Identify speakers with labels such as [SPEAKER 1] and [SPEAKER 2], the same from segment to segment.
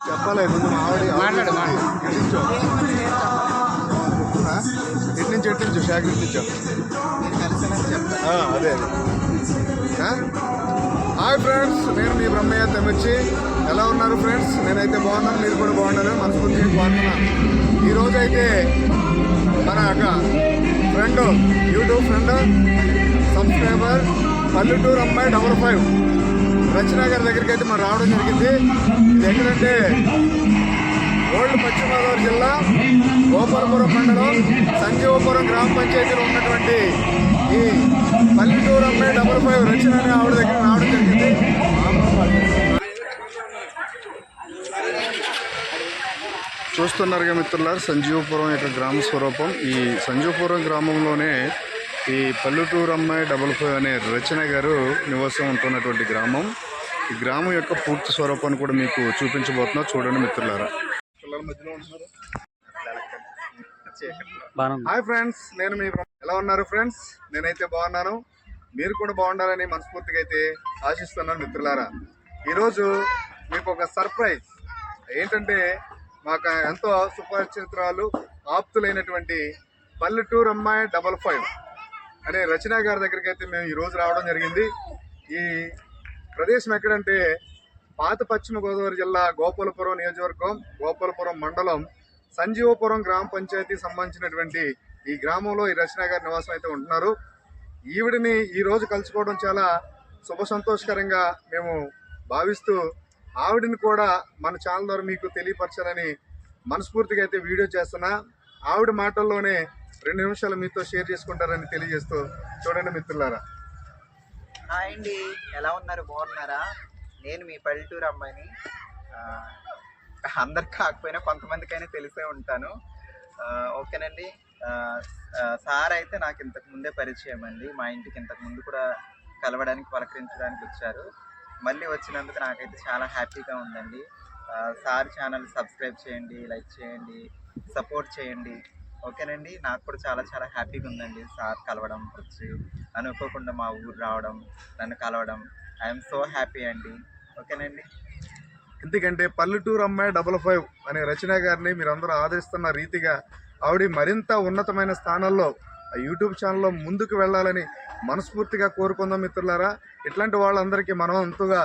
[SPEAKER 1] చెప్పాలి ముందు మా ఆవిడ
[SPEAKER 2] మాట్లాడు,
[SPEAKER 1] ఎటు నుంచి షాక్ అదే? హాయ్ ఫ్రెండ్స్ నేను మీ బ్రహ్మయ్య తెమిచ్చి ఎలా ఉన్నారు ఫ్రెండ్స్? నేనైతే బాగున్నాను మీరు కూడా బాగున్నారు మనస్ఫూర్తిగా బాగున్నాను ఈరోజు అయితే మన యొక్క ఫ్రెండ్ యూట్యూబ్ ఫ్రెండ్ సబ్స్క్రైబర్ పల్లెటూరు అమ్మాయి డబల్ ఫైవ్. రచన గారి దగ్గరికి అయితే మనం రావడం జరిగింది. ఇది ఎక్కడంటే ఓల్డ్ పశ్చిమ గోదావరి జిల్లా గోపాలపురం మండలం సంజీవపురం గ్రామ పంచాయతీలో ఉన్నటువంటి ఈ పల్లెటూరు అమ్మాయి డబల్ ఫైవ్ రచన అనే ఆవిడ దగ్గర రావడం జరిగింది. చూస్తున్నారుగా మిత్రులారు సంజీవపురం యొక్క గ్రామ స్వరూపం. ఈ సంజీవపురం గ్రామంలోనే ఈ పల్లెటూరు అమ్మాయి డబల్ ఫైవ్ అనే రచన గారు నివాసం ఉంటున్నటువంటి గ్రామం. ఈ గ్రామం యొక్క పూర్తి స్వరూపాన్ని కూడా మీకు చూపించబోతున్నా. చూడండి మిత్రులారా. హాయ్ ఫ్రెండ్స్ నేను మీ. ఎలా ఉన్నారు ఫ్రెండ్స్? నేనైతే బాగున్నాను. మీరు కూడా బాగుండాలని మనస్ఫూర్తిగా అయితే ఆశిస్తున్నాను మిత్రులారా. ఈరోజు మీకు ఒక సర్ప్రైజ్. ఏంటంటే మాకు ఎంతో సుపరిచితురాలు ఆప్తులైనటువంటి పల్లెటూరు అమ్మాయి డబల్ ఫైవ్. అనే రచన గారి దగ్గరికి అయితే మేము ఈరోజు రావడం జరిగింది. ఈ ప్రదేశం ఎక్కడంటే పాత పశ్చిమ గోదావరి జిల్లా గోపాలపురం నియోజకవర్గం గోపాలపురం మండలం సంజీవపురం గ్రామ పంచాయతీ సంబంధించినటువంటి ఈ గ్రామంలో ఈ రచన గారి నివాసం అయితే ఉంటున్నారు. ఈవిడిని ఈరోజు కలుసుకోవడం చాలా శుభ సంతోషకరంగా మేము భావిస్తూ ఆవిడని కూడా మన ఛానల్ ద్వారా మీకు తెలియపరచాలని మనస్ఫూర్తిగా అయితే వీడియో చేస్తున్నా. ఆవిడ మాటల్లోనే రెండు నిమిషాలు మీతో షేర్ చేసుకుంటారని తెలియజేస్తూ చూడండి మిత్రులారా.
[SPEAKER 3] హాయ్ అండి ఎలా ఉన్నారు? బాగున్నారా? నేను మీ పల్లెటూరు అమ్మాయిని. ఆ, అందరికి కాకపోయినా కొంతమందికైనా తెలిసే ఉంటాను. ఓకేనండి. సార్ అయితే నాకు ఇంతకు ముందే పరిచయం అండి. మా ఇంటికి ఇంతకు ముందు కూడా కలవడానికి పలకరించడానికి వచ్చారు. మళ్ళీ వచ్చినందుకు నాకైతే చాలా హ్యాపీగా ఉందండి. సార్ ఛానల్ సబ్స్క్రైబ్ చేయండి లైక్ చేయండి సపోర్ట్ చేయండి. ఓకేనండి. నాకు కూడా చాలా చాలా హ్యాపీగా ఉందండి సార్ కలవడం వచ్చి అనుకోకుండా మా ఊరు రావడం నన్ను కలవడం. ఐఎమ్ సో హ్యాపీ అండి. ఓకేనండి.
[SPEAKER 1] ఎందుకంటే పల్లెటూరు అమ్మాయి డబల్ ఫైవ్ అనే రచన గారిని మీరందరూ ఆదరిస్తున్న రీతిగా ఆవిడ మరింత ఉన్నతమైన స్థానాల్లో ఆ యూట్యూబ్ ఛానల్లో ముందుకు వెళ్ళాలని మనస్ఫూర్తిగా కోరుకుందాం మిత్రులారా. ఇట్లాంటి వాళ్ళందరికీ మనం అంతుగా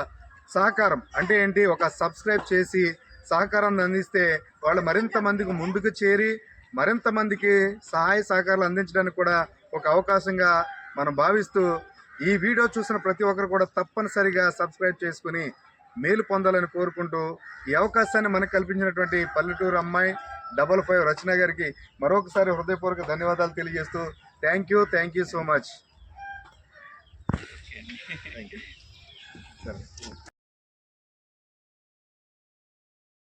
[SPEAKER 1] సహకారం అంటే ఏంటి? ఒక సబ్స్క్రైబ్ చేసి సహకారాన్ని అందిస్తే వాళ్ళు మరింత మందికి ముందుకు చేరి మరింత మందికి సహాయ సహకారాలు అందించడానికి కూడా ఒక అవకాశంగా మనం భావిస్తూ ఈ వీడియో చూసిన ప్రతి ఒక్కరు కూడా తప్పనిసరిగా సబ్స్క్రైబ్ చేసుకుని మేలు పొందాలని కోరుకుంటూ ఈ అవకాశాన్ని మనకు కల్పించినటువంటి పల్లెటూరు అమ్మాయి డబల్ ఫైవ్ రచన గారికి మరొకసారి హృదయపూర్వక ధన్యవాదాలు తెలియజేస్తూ thank you thank you so much. సరే.